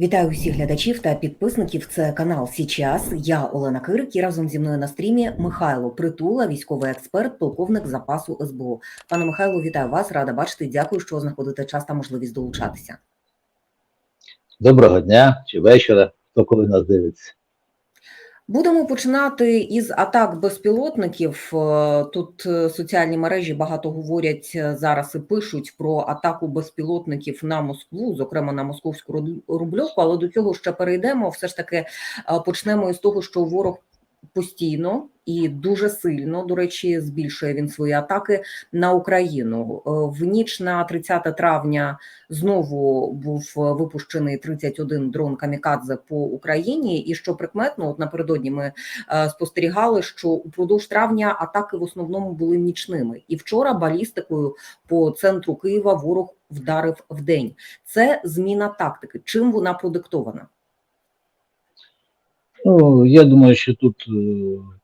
Вітаю усіх глядачів та підписників. Це канал Січас. Я Олена Кирик і разом зі мною на стрімі Михайло Притула, військовий експерт, полковник запасу СБУ. Пане Михайло, вітаю вас, рада бачити. Дякую, що знаходите час та можливість долучатися. Доброго дня чи вечора, хто коли нас дивиться. Будемо починати із атак безпілотників. Е, Тут е, соціальні мережі багато говорять е, зараз і пишуть про атаку безпілотників на Москву, зокрема на московську Ру- рубльовку. Але до цього ще перейдемо. Все ж таки почнемо із того, що ворог постійно і дуже сильно, до речі, збільшує він свої атаки на Україну. Е, В ніч на 30 травня знову був випущений 31 дрон камікадзе по Україні. І що прикметно, от напередодні ми е, спостерігали, що упродовж травня атаки в основному були нічними. І вчора балістикою по центру Києва ворог вдарив в день. Це зміна тактики. Чим вона продиктована? Ну, я думаю, що тут е,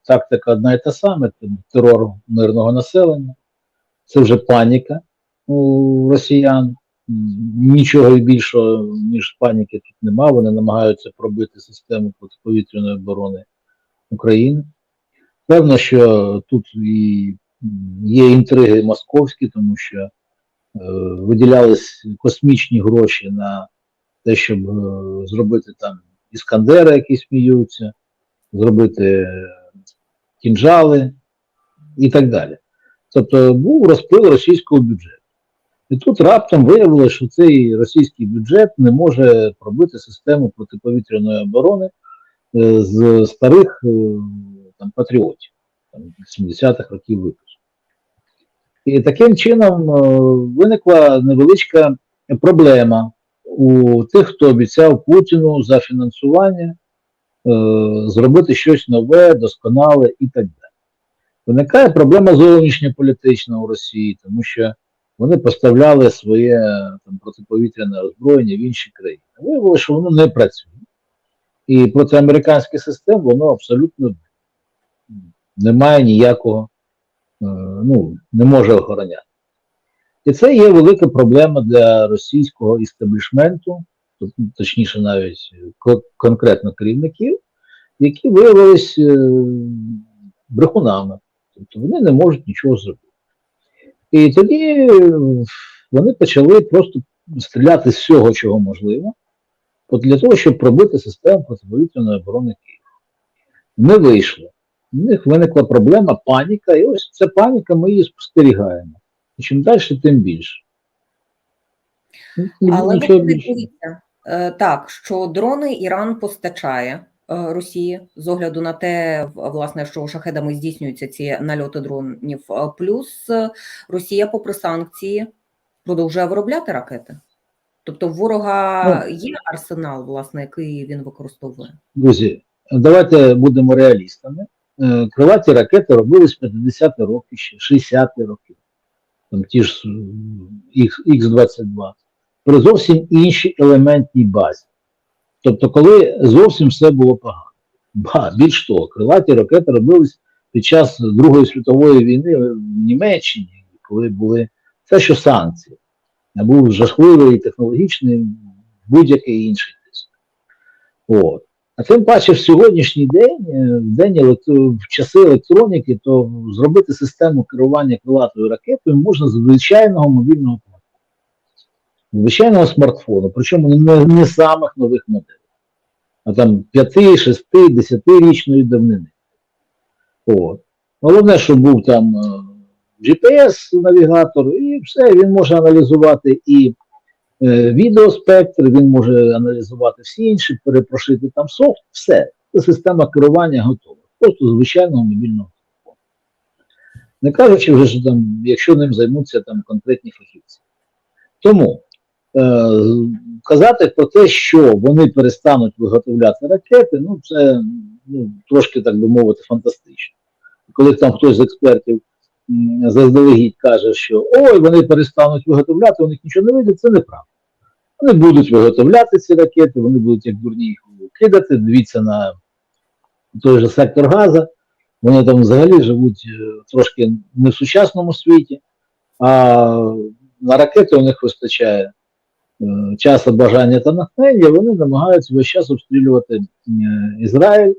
тактика одна і та сама, терор мирного населення. Це вже паніка у росіян. Нічого більшого, ніж паніки тут нема. Вони намагаються пробити систему протиповітряної оборони України. Певно, що тут і є інтриги московські, тому що е, виділялись космічні гроші на те, щоб е, зробити там іскандери, які сміються, зробити кінжали і так далі. Тобто був розпил російського бюджету. І тут раптом виявилося, що цей російський бюджет не може пробити систему протиповітряної оборони е, з старих е, там, патріотів там, 70-х років випуску. І таким чином е, виникла невеличка проблема у тих, хто обіцяв Путіну за фінансування е, зробити щось нове, досконале і так далі. Виникає проблема зовнішньополітична у Росії, тому що вони поставляли своє там, протиповітряне озброєння в інші країни. Виявилося, що воно не працює. І проти американських систем воно абсолютно не має ніякого, е, ну, не може охороняти. І це є велика проблема для російського істеблішменту, точніше, навіть конкретно керівників, які виявилися е, брехунами. Тобто вони не можуть нічого зробити. І тоді е, вони почали просто стріляти з всього, чого можливо, для того, щоб пробити систему протиповітряної оборони Києва. Не вийшло. У них виникла проблема, паніка, і ось ця паніка ми її спостерігаємо. І чим далі, тим більше. Ну, Але дивіться, е, так, що дрони Іран постачає е, Росії з огляду на те, власне, що шахедами здійснюються ці нальоти дронів. Е, Плюс Росія, попри санкції, продовжує виробляти ракети. Тобто, в ворога є арсенал, власне, який він використовує. Друзі, давайте будемо реалістами. Крилаті ракети робились 50 роки ще, 60 роки. Там ті ж Х-22. При зовсім іншій елементній базі. Тобто, коли зовсім все було погано. Ба, більш того, крилаті ракети робились під час Другої світової війни в Німеччині, коли були це, що санкції. А був жахливий технологічний будь-який інший тиск. От. А тим паче в сьогоднішній день, е, в день в часи електроніки, то зробити систему керування крилатою ракетою можна з звичайного мобільного телефону, звичайного смартфону, причому не, не самих нових моделей, а там 5, 6, 10-річної давнини. От. Головне, щоб був там е, GPS-навігатор, і все, він може аналізувати і відеоспектр, він може аналізувати всі інші, перепрошити там софт, все. Це система керування готова. Просто звичайного мобільного телефону. Не кажучи вже, що там, якщо ним займуться там конкретні фахівці. Тому е, казати про те, що вони перестануть виготовляти ракети, ну це ну, трошки, так би мовити, фантастично. Коли там хтось з експертів заздалегідь каже, що ой, вони перестануть виготовляти, у них нічого не вийде, це неправда. Вони будуть виготовляти ці ракети, вони будуть як дурні їх кидати. Дивіться на той же сектор газа. Вони там взагалі живуть е, трошки не в сучасному світі, а на ракети у них вистачає е, часу бажання та натхнення, вони намагаються весь час обстрілювати Ізраїль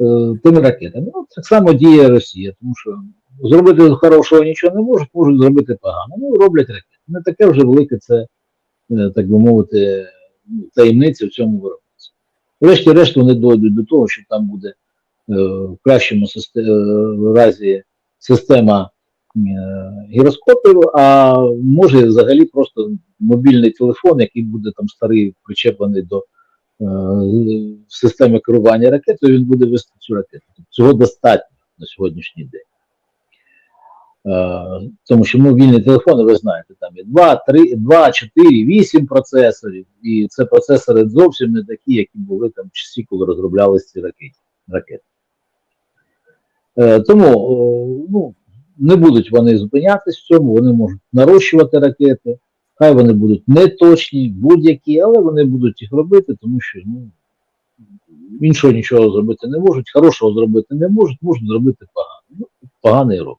е, тими ракетами. Ну, так само діє Росія, тому що зробити хорошого нічого не можуть, можуть зробити погано. Ну, роблять ракети. Не таке вже велике це, е, так би мовити, ну, таємниця в цьому виробництві. Врешті-решт вони дойдуть до того, що там буде е, в кращому е, разі система гіроскопів, а може взагалі просто мобільний телефон, який буде там старий причеплений до системи керування ракетою, він буде вести цю ракету. Тобто Цього достатньо на сьогоднішній день. Е, тому що мобільні телефони, ви знаєте, там є 2, 3, 2, 4, 8 процесорів, і це процесори зовсім не такі, які були там в часі, коли розроблялися ці ракети. ракети. Е, тому е, ну, не будуть вони зупинятись в цьому, вони можуть нарощувати ракети, хай вони будуть неточні, будь-які, але вони будуть їх робити, тому що ну, іншого нічого зробити не можуть, хорошого зробити не можуть, можуть зробити погано. Ну, поганий рок.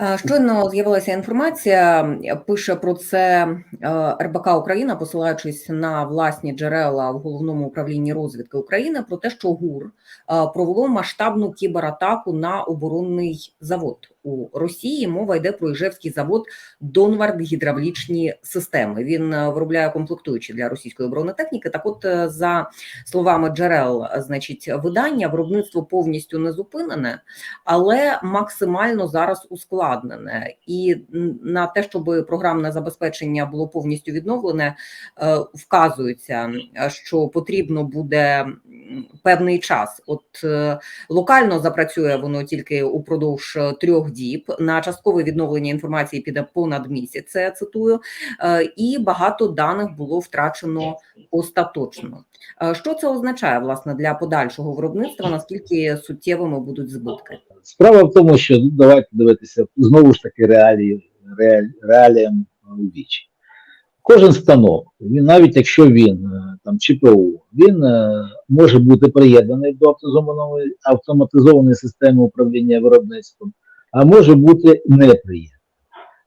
Е, Щойно з'явилася інформація, пише про це е, РБК Україна, посилаючись на власні джерела в головному управлінні розвідки України, про те, що ГУР е, провело масштабну кібератаку на оборонний завод у Росії. Мова йде про Іжевський завод Донвард гідравлічні системи. Він виробляє комплектуючі для російської бронетехніки. Так, от за словами джерел, значить, видання виробництво повністю не зупинене але максимально зараз ускладнене. І на те, щоб програмне забезпечення було повністю відновлене, е, вказується, що потрібно буде певний час. От е, локально запрацює воно тільки упродовж е, трьох діб. На часткове відновлення інформації піде понад місяць. Це я цитую, і багато даних було втрачено остаточно. Е, Що це означає власне для подальшого виробництва? Наскільки суттєвими будуть збитки? Справа в тому, що ну, давайте дивитися знову ж таки реалії, реаліям у вічі. Кожен станок, він, навіть якщо він е, там ЧПУ, він е, може бути приєднаний до автоматизованої, автоматизованої системи управління виробництвом, а може бути неприєднаний.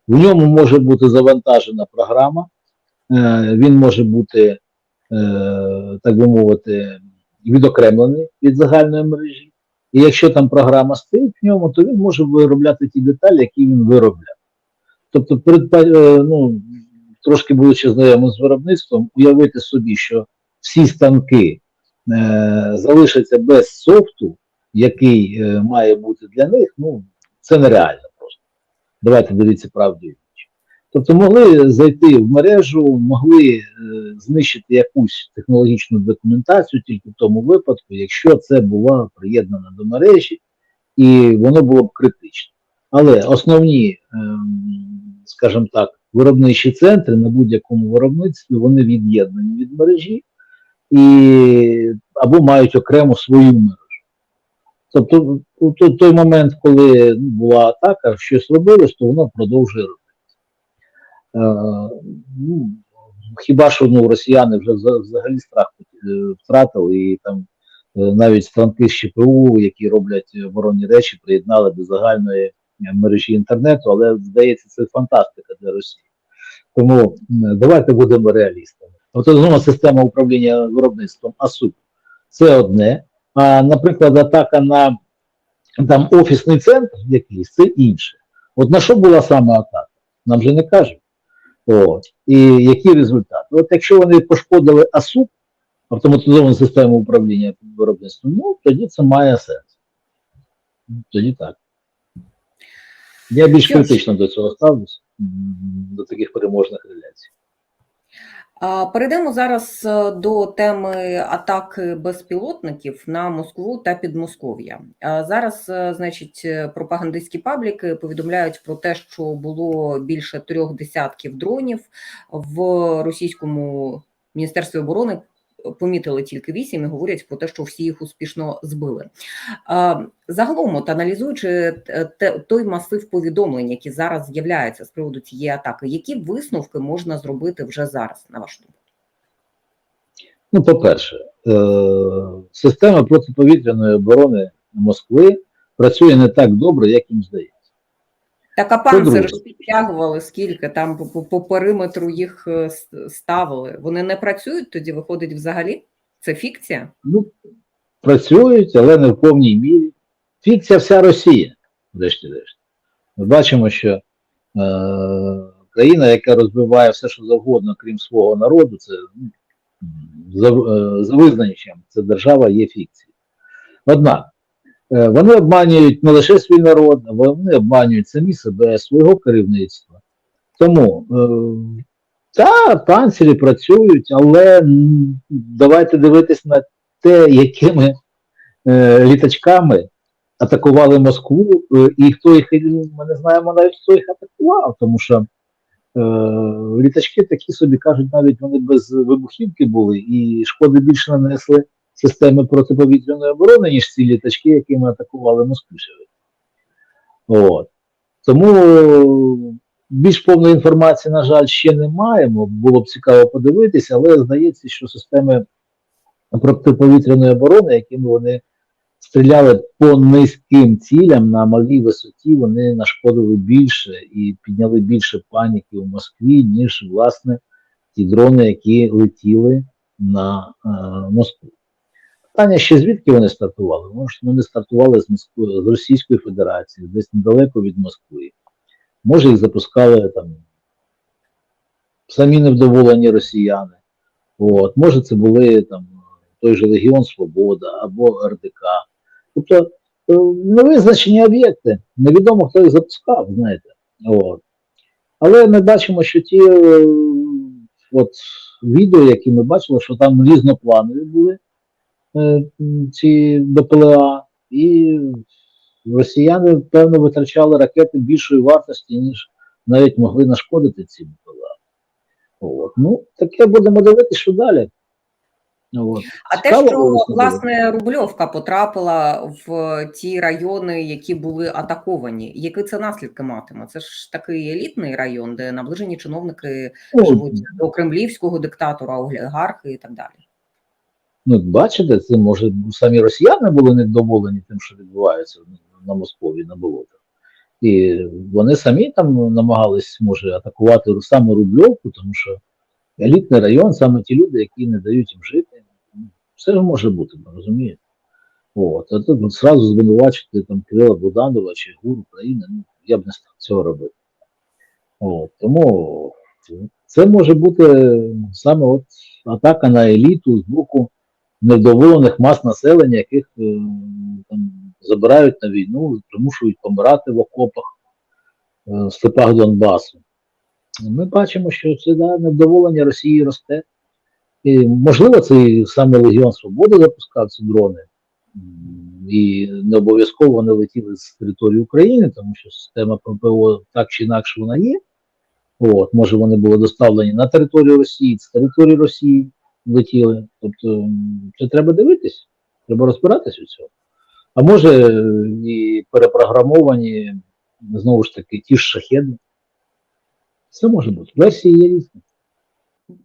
В ньому може бути завантажена програма, е, він може бути, е, так би мовити, відокремлений від загальної мережі. І якщо там програма стоїть в ньому, то він може виробляти ті деталі, які він виробляв. Тобто, передпа- е, ну, трошки будучи знайомим з виробництвом, уявити собі, що всі станки е, залишаться без софту, який е, має бути для них, ну, це нереально просто. Давайте дивіться правді. Тобто могли зайти в мережу, могли е, знищити якусь технологічну документацію тільки в тому випадку, якщо це було приєднано до мережі, і воно було б критично. Але основні, ем, скажімо так, виробничі центри на будь-якому виробництві вони від'єднані від мережі і або мають окрему свою мережу. Тобто, у той, момент, коли була атака, щось робилось, то воно продовжує робити. Е, ну, хіба що ну, росіяни вже вза- взагалі страх е, втратили, і там е, навіть станки з ЧПУ, які роблять оборонні речі, приєднали до загальної мережі інтернету, але здається, це фантастика для Росії. Тому давайте будемо реалістами. Автономна система управління виробництвом АСУ це одне. А, наприклад, атака на там офісний центр якийсь, це інше. От на що була саме атака? Нам же не кажуть. От. І які результати? От якщо вони пошкодили АСУ, автоматизовану систему управління виробництвом, ну тоді це має сенс. Тоді так. Я більш критично до цього ставлюсь, до таких переможних реляцій. Перейдемо зараз е, до теми атаки безпілотників на Москву та Підмосков'я. Зараз, е, значить, е, пропагандистські пабліки повідомляють про те, що було більше трьох десятків дронів в російському міністерстві оборони. Помітили тільки вісім і говорять про те, що всі їх успішно збили. Загалом, от аналізуючи е, той масив повідомлень, які зараз з'являються з приводу цієї атаки, які висновки можна зробити вже зараз, на вашу думку? Ну, по-перше, е- система протиповітряної оборони Москви працює не так добре, як їм здається. Так, а панцири ж підтягували скільки, там по, периметру їх е, ставили. Вони не працюють, тоді виходить взагалі? Це фікція? Ну, працюють, але не в повній мірі. Фікція вся Росія, врешті-решт. Ми бачимо, що е, країна, яка розбиває все, що завгодно, крім свого народу, це ну, за, е, за визначенням, це держава є фікцією. Однак, вони обманюють не лише свій народ, вони обманюють самі себе, свого керівництва. Тому е, та панцирі працюють, але давайте дивитись на те, якими е, літачками атакували Москву, е, і хто їх, ми не знаємо навіть, хто їх атакував, тому що е, літачки такі собі кажуть, навіть вони без вибухівки були, і шкоди більше нанесли системи протиповітряної оборони, ніж ці літачки, якими атакували Москву. От. Тому більш повної інформації, на жаль, ще не маємо. Було б цікаво подивитися, але здається, що системи протиповітряної оборони, якими вони стріляли по низьким цілям на малій висоті, вони нашкодили більше і підняли більше паніки у Москві, ніж власне ті дрони, які летіли на е, Москву. Питання ще звідки вони стартували? Може, вони стартували з Москви, з Російської Федерації, десь недалеко від Москви. Може, їх запускали там самі невдоволені росіяни. От, може, це були там той же Легіон Свобода або РДК. Тобто е, невизначені об'єкти, невідомо хто їх запускав, знаєте. От. Але ми бачимо, що ті е, от, відео, які ми бачили, що там різнопланові були ці БПЛА, і росіяни, певно, витрачали ракети більшої вартості, ніж навіть могли нашкодити ці БПЛА. От. Ну, таке будемо дивитися, що далі. От. А те, що власне Рубльовка потрапила в ті райони, які були атаковані, які це наслідки матиме? Це ж такий елітний район, де наближені чиновники Ну, живуть до кремлівського диктатора, олігархи і так далі. Ну, бачите, це може самі росіяни були невдоволені тим, що відбувається на Москові, на болотах. І вони самі там намагались, може, атакувати саме Рубльовку, тому що елітний район, саме ті люди, які не дають їм жити. Ну, Все ж може бути, розумієте? От, а тут зразу звинувачити там Кирила Буданова чи ГУР України, ну, я б не став цього робити. От, тому це може бути саме от атака на еліту з боку невдоволених мас населення, яких е, там, забирають на війну, примушують помирати в окопах е, в степах Донбасу. Ми бачимо, що це да, невдоволення Росії росте. І, можливо, це і саме Легіон Свободи запускав ці дрони. І не обов'язково вони летіли з території України, тому що система ППО так чи інакше вона є. От, може, вони були доставлені на територію Росії, з території Росії летіли. Тобто це треба дивитись, треба розбиратись у цьому. А може е, і перепрограмовані, знову ж таки, ті ж шахеди. Все може бути. Версії є різні.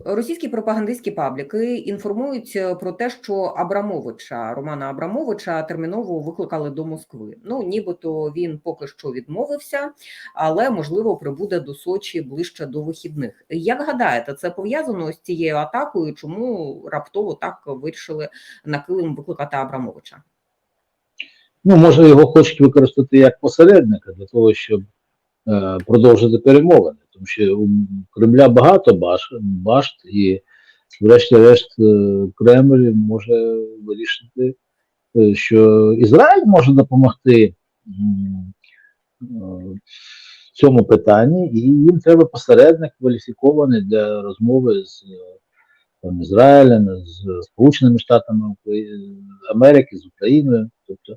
Російські пропагандистські пабліки інформують е, про те, що Абрамовича Романа Абрамовича терміново викликали до Москви. Ну нібито він поки що відмовився, але можливо прибуде до Сочі ближче до вихідних. Як гадаєте, це пов'язано з цією атакою? Чому раптово так вирішили на килим викликати Абрамовича? Ну, може, його хочуть використати як посередника для того, щоб е, продовжити перемовини. Тому що у Кремля багато баш, башт, і, врешті-решт, е, Кремль може вирішити, е, що Ізраїль може допомогти е, в цьому питанні, і їм треба посередник кваліфікований для розмови з е, Ізраїлем, з Сполученими Штатами Америки, з Україною. Тобто,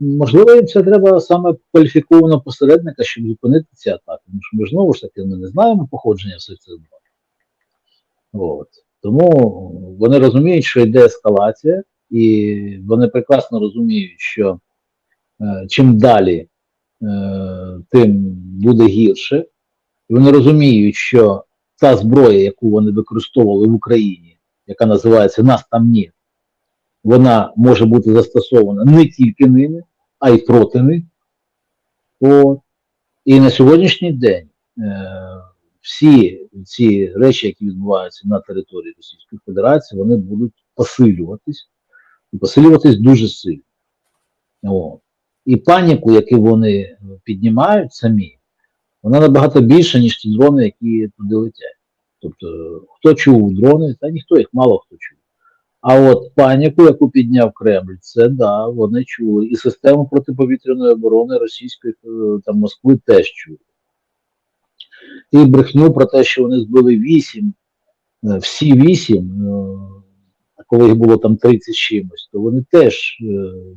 Можливо, їм це треба саме кваліфікованого посередника, щоб зупинити ці атаки. Тому що ми знову ж таки ми не знаємо походження всіх цих. От. Тому вони розуміють, що йде ескалація, і вони прекрасно розуміють, що е, чим далі, е, тим буде гірше. І вони розуміють, що та зброя, яку вони використовували в Україні, яка називається Нас там ні, вона може бути застосована не тільки ними, а й проти них. От. І на сьогоднішній день е, всі ці речі, які відбуваються на території Російської Федерації, вони будуть посилюватись посилюватись дуже сильно. О. І паніку, яку вони піднімають самі, вона набагато більша, ніж ті дрони, які туди летять. Тобто, хто чув дрони, та ніхто їх мало хто чув. А от паніку, яку підняв Кремль, це да, вони чули. І систему протиповітряної оборони російської е, там Москви теж чули. І брехню про те, що вони збили вісім, е, всі вісім, е, коли їх було там 30 з чимось, то вони теж,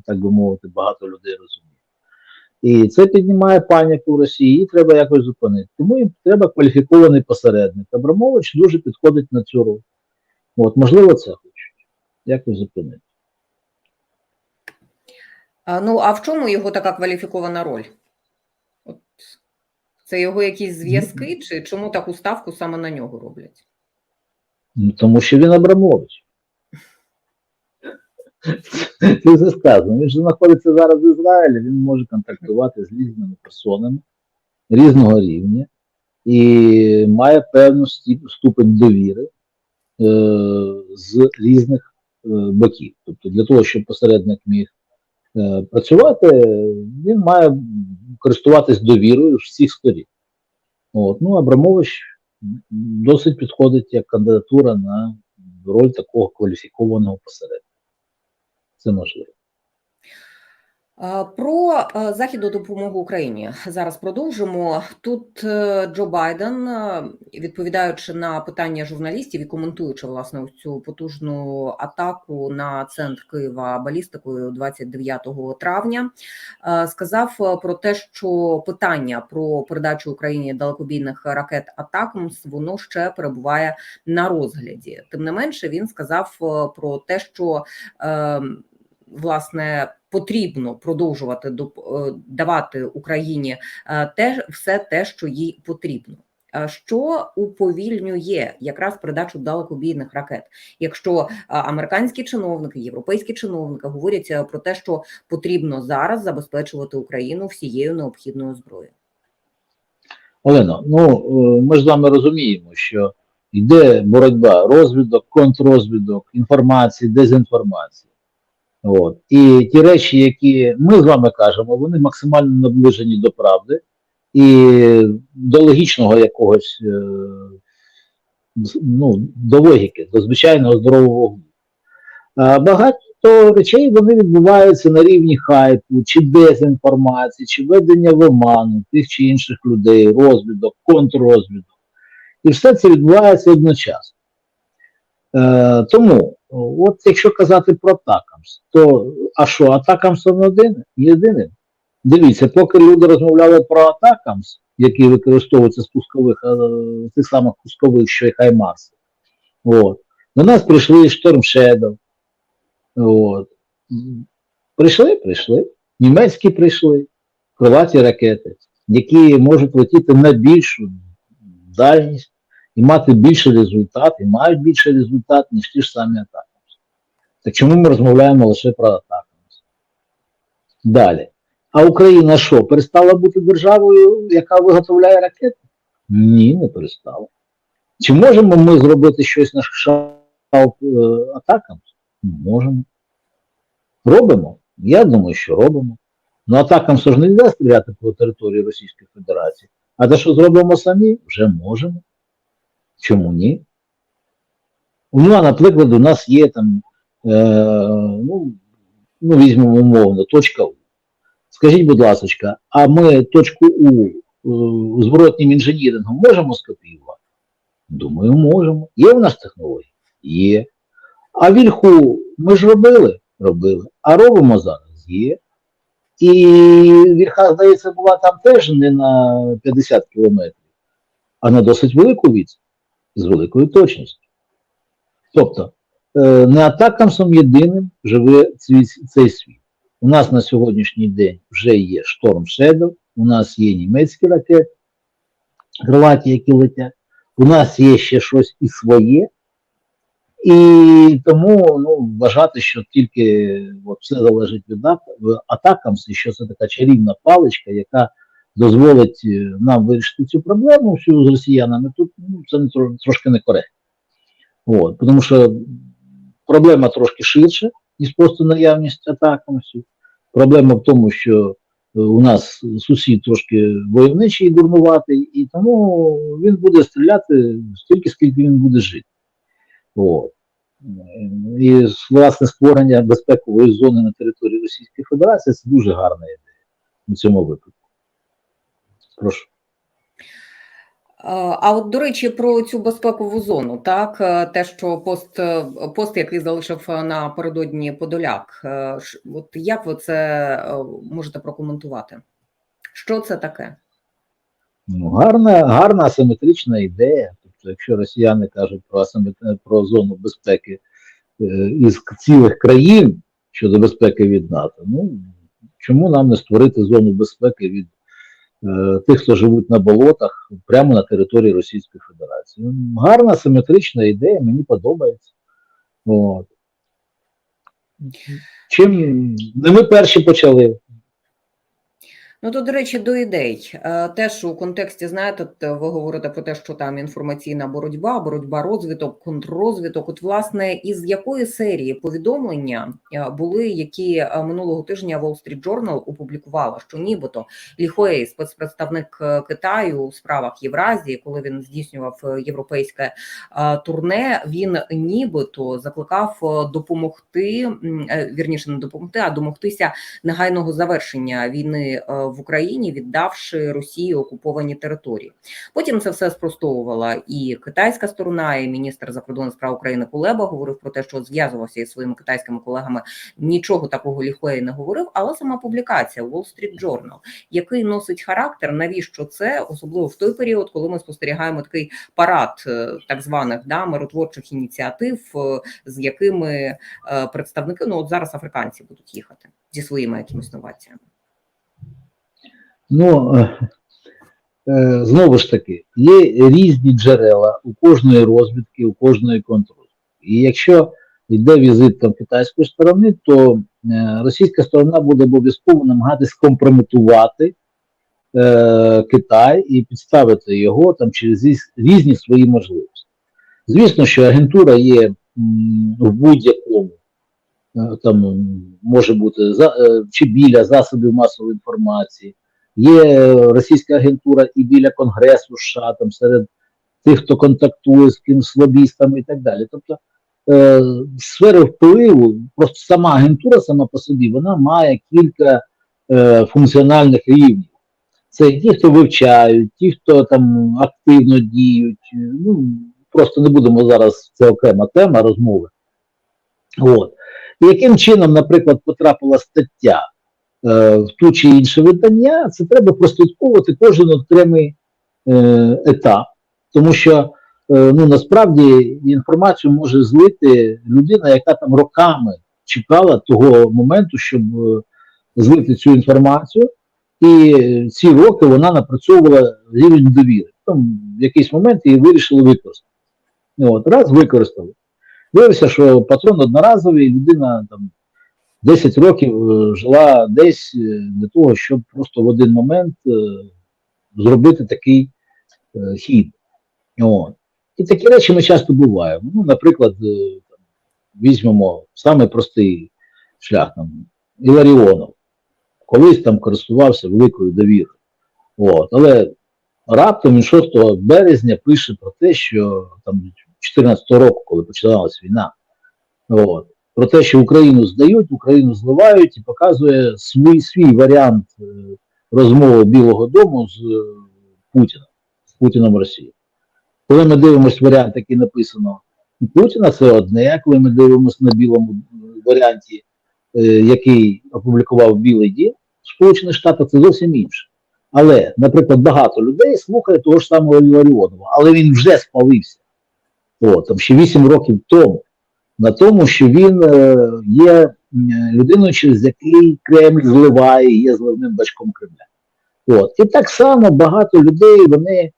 так би мовити, багато людей розуміють. І це піднімає паніку в Росії, її треба якось зупинити. Тому їм треба кваліфікований посередник. Абрамович дуже підходить на цю роль. От, можливо, це. Якось зупинити. А, Ну, а в чому його така кваліфікована роль? От це його якісь зв'язки, чи чому таку ставку саме на нього роблять? Ну, тому що він Абрамович. Це все сказано. Він же знаходиться зараз в Ізраїлі, він може контактувати з різними персонами різного рівня і має певну ступень довіри е, з різних боків. Тобто для того, щоб посередник міг е, працювати, він має користуватись довірою всіх сторін. От. Ну, Абрамович досить підходить як кандидатура на роль такого кваліфікованого посередника. Це можливо. А, Про е, західну допомогу Україні зараз продовжимо. Тут е, Джо Байден, е, відповідаючи на питання журналістів і коментуючи власне цю потужну атаку на центр Києва балістикою 29 травня, е, сказав е, про те, що питання про передачу Україні далекобійних ракет Атакмс воно ще перебуває на розгляді. Тим не менше, він сказав е, про те, що е, власне потрібно продовжувати е, давати Україні е, те все те, що їй потрібно. Е, Що уповільнює якраз передачу далекобійних ракет, якщо американські чиновники, європейські чиновники говорять про те, що потрібно зараз забезпечувати Україну всією необхідною зброєю. Олено, ну ми ж з вами розуміємо, що йде боротьба розвідок, контррозвідок, інформації, дезінформації. От. І ті речі, які ми з вами кажемо, вони максимально наближені до правди і до логічного якогось, е, ну, до логіки, до звичайного здорового. А багато речей вони відбуваються на рівні хайпу, чи дезінформації, чи введення в оману тих чи інших людей, розвідок, контррозвідок. І все це відбувається одночасно. Е, тому, от якщо казати про Атакамс, то а що, Атакамс один? Єдиним. Дивіться, поки люди розмовляли про Атакамс, які використовуються з пускових, е, тих самих пускових, що й Хаймарси, от, до нас прийшли Shadow, От. Прийшли, прийшли. Німецькі прийшли, крилаті ракети, які можуть летіти на більшу дальність і мати більший результат, і мають більший результат, ніж ті ж самі атаки. Так чому ми розмовляємо лише про атаку? Далі. А Україна що, перестала бути державою, яка виготовляє ракети? Ні, не перестала. Чи можемо ми зробити щось на кшталт е, атакам? Можемо. Робимо? Я думаю, що робимо. Ну атакам ж не можна стріляти по території Російської Федерації. А те, що зробимо самі, вже можемо. Чому ні? Ну, а наприклад, у нас є там, е, ну, ну, візьмемо умовно, точка У. Скажіть, будь ласка, а ми точку У е, зворотнім інженірингом можемо скопіювати? Думаю, можемо. Є у нас технології? Є. А вільху ми ж робили? Робили. А робимо зараз? Є. І вільха, здається, була там теж не на 50 кілометрів, а на досить велику відстань, з великою точністю. Тобто, е, не атакамсом єдиним живе цей, цей світ. У нас на сьогоднішній день вже є Storm Shadow, у нас є німецькі ракети, крилаті, які летять, у нас є ще щось і своє, і тому ну, вважати, що тільки от, все залежить від атакам, і що це така чарівна паличка, яка дозволить е, нам вирішити цю проблему всю з росіянами, тут ну, це не тро- трошки некоректно. От, тому що проблема трошки ширша, ніж просто наявність атакамості. Проблема в тому, що е, у нас сусід трошки войовничий і дурнуватий, і тому він буде стріляти стільки, скільки він буде жити. От. І власне створення безпекової зони на території Російської Федерації це дуже гарна ідея у цьому випадку. Прошу. А от, до речі, про цю безпекову зону, так, е, те, що пост, е, пост який залишив е, напередодні Подоляк, от як ви це можете прокоментувати? Що це таке? Ну, гарна, гарна асиметрична ідея. Тобто, якщо росіяни кажуть про асимет- про зону безпеки із цілих країн щодо безпеки від НАТО, ну чому нам не створити зону безпеки від тих, хто живуть на болотах, прямо на території Російської Федерації? Гарна симетрична ідея, мені подобається. От. Чим не ми перші почали. Ну, то, до речі, до ідей. Е, Теж у контексті, знаєте, ви говорите про те, що там інформаційна боротьба, боротьба розвиток, контррозвиток. От, власне, із якої серії повідомлення е, були, які е, минулого тижня Wall Street Journal опублікувала, що нібито Лі спецпредставник е, Китаю у справах Євразії, коли він здійснював е, європейське е, турне, він нібито закликав е, допомогти, е, вірніше, не допомогти, а домогтися негайного завершення війни е, в Україні, віддавши Росії окуповані території. Потім це все спростовувала і китайська сторона, і міністр закордонних справ України Кулеба говорив про те, що зв'язувався із своїми китайськими колегами. Нічого такого ліхуей не говорив, але сама публікація Wall Street Journal, який носить характер, навіщо це, особливо в той період, коли ми спостерігаємо такий парад е, так званих да миротворчих ініціатив, е, з якими е, представники ну от зараз африканці будуть їхати зі своїми якимись новаціями. Ну, е, е, знову ж таки, є різні джерела у кожної розвідки, у кожної контррозвідки. І якщо йде візит там китайської сторони, то е, російська сторона буде обов'язково намагатись компрометувати е, Китай і підставити його там через різні свої можливості. Звісно, що агентура є в будь-якому там може бути чи біля засобів масової інформації. Є російська агентура і біля Конгресу США, там серед тих, хто контактує з ким, лобістами і так далі. Тобто е, сфери впливу, просто сама агентура сама по собі, вона має кілька е, функціональних рівнів. Це ті, хто вивчають, ті, хто там активно діють. Ну, просто не будемо зараз, це окрема тема розмови. От. Яким чином, наприклад, потрапила стаття в ту чи інше видання, це треба прослідковувати кожен окремий е, етап, тому що е, ну, насправді інформацію може злити людина, яка там роками чекала того моменту, щоб е, злити цю інформацію, і ці роки вона напрацьовувала рівень довіри. Там в якийсь момент її вирішили використати. От, раз використали. Виявилося, що патрон одноразовий, людина там 10 років е, жила десь е, для того, щоб просто в один момент е, зробити такий хід. От. І такі речі ми часто буваємо. Ну, наприклад, візьмемо самий простий шлях там, Іларіонов. Колись там користувався великою довірою. От. Але раптом він 6 березня пише про те, що там 14 року, коли починалась війна, от, про те, що Україну здають, Україну зливають і показує свій свій варіант е, розмови Білого Дому з е, Путіним, з Путіном Росії. Коли ми дивимося варіант, який написано у Путіна, це одне, коли ми дивимося на білому е, варіанті, який опублікував Білий Дім Сполучених Штатів, це зовсім інше. Але, наприклад, багато людей слухає того ж самого Іларіонова, але він вже спалився. О, там ще 8 років тому. На тому, що він е, є людиною, через який Кремль зливає, є зливним бачком Кремля. От. І так само багато людей, вони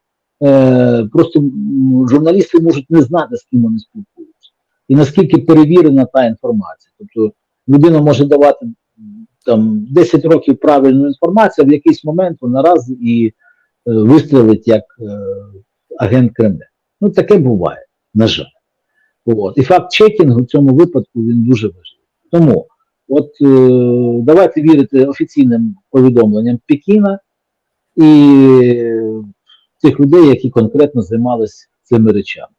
е, просто журналісти можуть не знати, з ким вони спілкуються. І наскільки перевірена та інформація. Тобто людина може давати там 10 років правильну інформацію, а в якийсь момент вона раз і е, вистрілить як е, агент Кремля. Ну, таке буває, на жаль. От. І факт чекінгу в цьому випадку він дуже важливий. Тому от е, давайте вірити офіційним повідомленням Пекіна і тих людей, які конкретно займалися цими речами.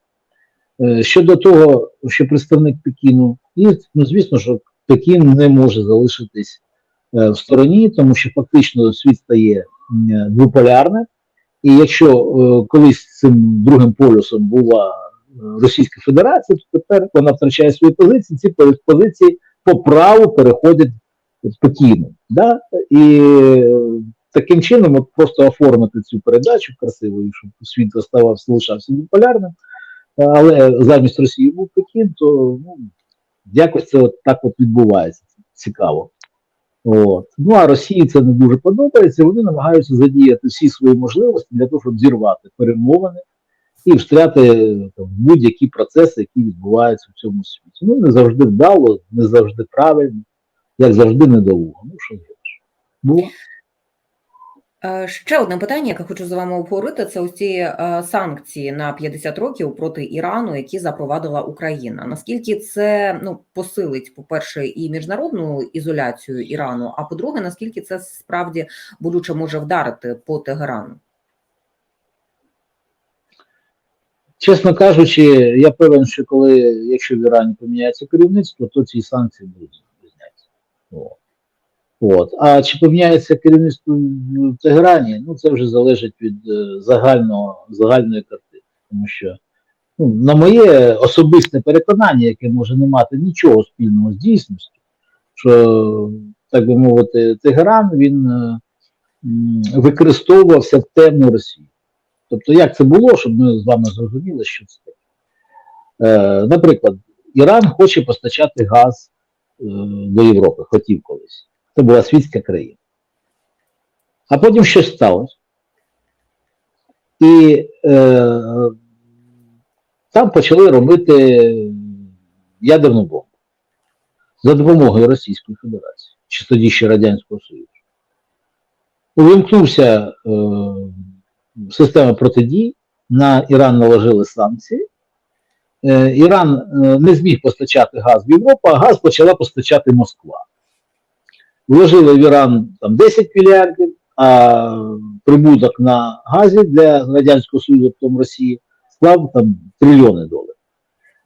Е, Щодо того, що представник Пекіну, і, ну, звісно, що Пекін не може залишитись е, в стороні, тому що фактично світ стає е, двополярним. І якщо е, колись цим другим полюсом була Російська Федерація, то тепер вона втрачає свої позиції, ці позиції по праву переходять в Пекіну. Да? І таким чином от просто оформити цю передачу красивою, щоб світ оставався, лишався двополярним, але замість Росії був Пекін, то ну, якось це от так от відбувається. Цікаво. От. Ну а Росії це не дуже подобається. Вони намагаються задіяти всі свої можливості для того, щоб зірвати перемовини і встряти там, будь-які процеси, які відбуваються в цьому світі. Ну, не завжди вдало, не завжди правильно, як завжди недолуго. Ну, що зробиш? Було. Е, Ще одне питання, яке хочу з вами обговорити, це ці е, санкції на 50 років проти Ірану, які запровадила Україна. Наскільки це ну посилить, по-перше, і міжнародну ізоляцію Ірану, а по-друге, наскільки це справді болюче може вдарити по Тегерану? Чесно кажучи, я певен, що коли, якщо в Ірані поміняється керівництво, то ці санкції будуть зняті. От. А чи поміняється керівництво в Тегерані, ну це вже залежить від е, загального, загальної картини. Тому що, ну, на моє особисте переконання, яке може не мати нічого спільного з дійсністю, що, так би мовити, Тегеран він е, використовувався в темну Росію. Тобто, як це було, щоб ми з вами зрозуміли, що це таке. Е, наприклад, Іран хоче постачати газ е, до Європи, хотів колись. Це була світська країна. А потім щось сталося. І е, там почали робити ядерну бомбу за допомогою Російської Федерації, чи тоді ще Радянського Союзу. Увімкнувся е, система протидій, на Іран наложили санкції. Е, Іран е, не зміг постачати газ в Європу, а газ почала постачати Москва. Вложили в Іран там 10 мільярдів, а прибуток на газі для Радянського Союзу, потім Росії, склав там трильйони доларів.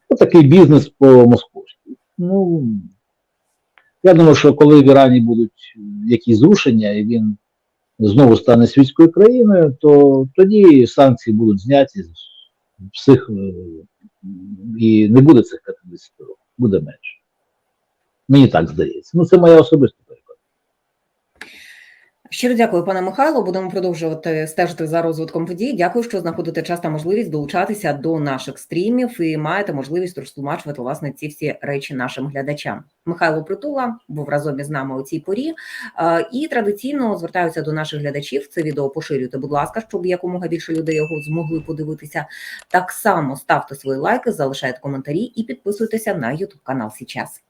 Ось такий бізнес по московськи. Ну, я думаю, що коли в Ірані будуть якісь зрушення, і він знову стане світською країною, то тоді санкції будуть зняті з всіх е, і не буде цих 50 років, буде менше. Мені так здається. Ну, це моя особиста. Щиро дякую, пане Михайло. Будемо продовжувати стежити за розвитком подій. Дякую, що знаходите час та можливість долучатися до наших стрімів і маєте можливість розтлумачувати власне ці всі речі нашим глядачам. Михайло Притула був разом із нами у цій порі. І традиційно звертаюся до наших глядачів. Це відео поширюйте, будь ласка, щоб якомога більше людей його змогли подивитися. Так само ставте свої лайки, залишайте коментарі і підписуйтеся на YouTube канал Січас.